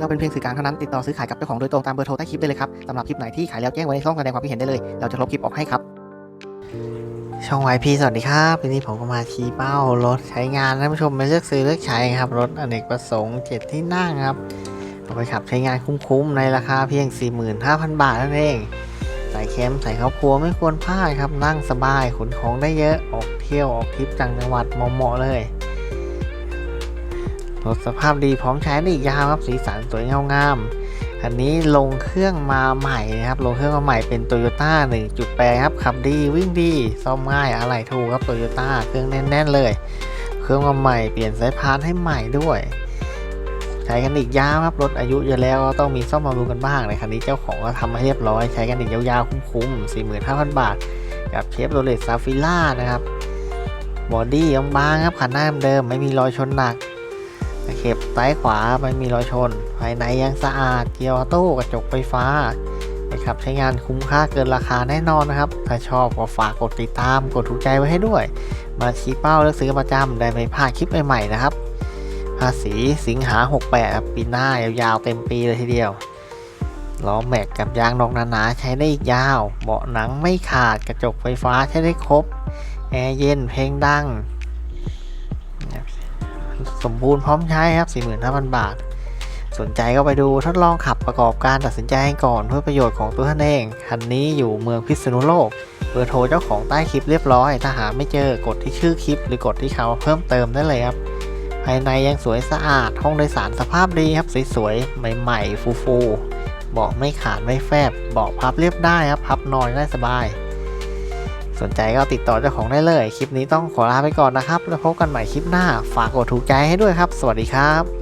เราเป็นเพียงสื่อกลางเท่านั้นติดต่อซื้อขายกับเจ้าของโดยตรงตามเบอร์โทรใต้คลิปได้เลยครับสำหรับคลิปไหนที่ขายแล้วแจ้งไว้ในช่องแสดงความคิดเห็นได้เลย เราจะลบคลิปออกให้ครับ ช่องไวพีสวัสดีครับวันนี้ผมก็มาชี้เป้ารถใช้งานท่านผู้ชมมาเลือกซื้อเลือกใช้ครับรถอเนกประสงค์เจ็ดที่นั่งครับเอาไปขับใช้งานคุ้มๆในราคาเพียง 45,000 บาทนั่นเองใส่แคมใส่ครอบครัวไม่ควรพลาดครับนั่งสบายขนของได้เยอะออกเที่ยวออกทริปต่างจังหวัดเหมาะๆเลย รถสภาพดีพร้อมใช้ได้อีกยาวครับสีสันสวยเงางามอันนี้ลงเครื่องมาใหม่นะครับลงเครื่องมาใหม่เป็นโตโยต้า1.8 ครับขับดีวิ่งดีซ่อมง่ายอะไรถูกครับโตโยต้าเครื่องแน่นๆเลย เครื่องมาใหม่เปลี่ยนสายพานให้ใหม่ด้วย ใช้กันอีกยาวครับรถอายุเยอะแล้วก็ต้องมีซ่อมบำรุงกันบ้างในคันนี้เจ้าของก็ทำมาเรียบร้อย ใช้กันอีกยาวๆคุ้มๆ45,000 บาท กับเชฟโรเลตซาฟิล่านะครับบอดี้บางๆครับคันหน้าเดิมไม่มีรอยชนหนัก เข็บซ้ายขวาไม่มีรอยชน ภายในยังสะอาด เกียร์ออโต้กระจกไฟฟ้านะครับใช้งานคุ้มค่าเกินราคาแน่นอนนะครับ ถ้าชอบก็ฝากกดติดตาม กดถูกใจไว้ให้ด้วย มาชี้เป้าเลือกซื้อประจำได้ไม่พลาดคลิปใหม่ๆนะครับ ภาษีสิงหา 68ครับปีหน้ายาวๆเต็มปีเลยทีเดียวล้อแม็กกับยางนอกหนาๆใช้ได้อีกยาว เบาะหนังไม่ขาดกระจกไฟฟ้าใช้ได้ครบ แอร์เย็นเพลงดัง สมบูรณ์พร้อมใช้ครับ 45,000 บาท สนใจก็ไปดูทดลองขับประกอบการตัดสินใจให้ก่อนเพื่อประโยชน์ของตัวท่านเอง คันนี้อยู่เมืองพิษณุโลก เบอร์โทรเจ้าของใต้คลิปเรียบร้อย ถ้าหาไม่เจอกดที่ชื่อคลิป หรือกดที่คำว่าเพิ่มเติมได้เลยครับ ภายในยังสวยสะอาด ห้องโดยสารสภาพดีครับ สวยๆ ใหม่ๆ ฟูๆ เบาะไม่ขาดไม่แฟบ เบาะพับเรียบได้ครับ พับนอนได้สบาย สนใจก็ติดต่อเจ้าของได้เลย คลิปนี้ต้องขอลาไปก่อนนะครับ แล้วพบกันใหม่คลิปหน้า ฝากกดถูกใจให้ด้วยครับ สวัสดีครับ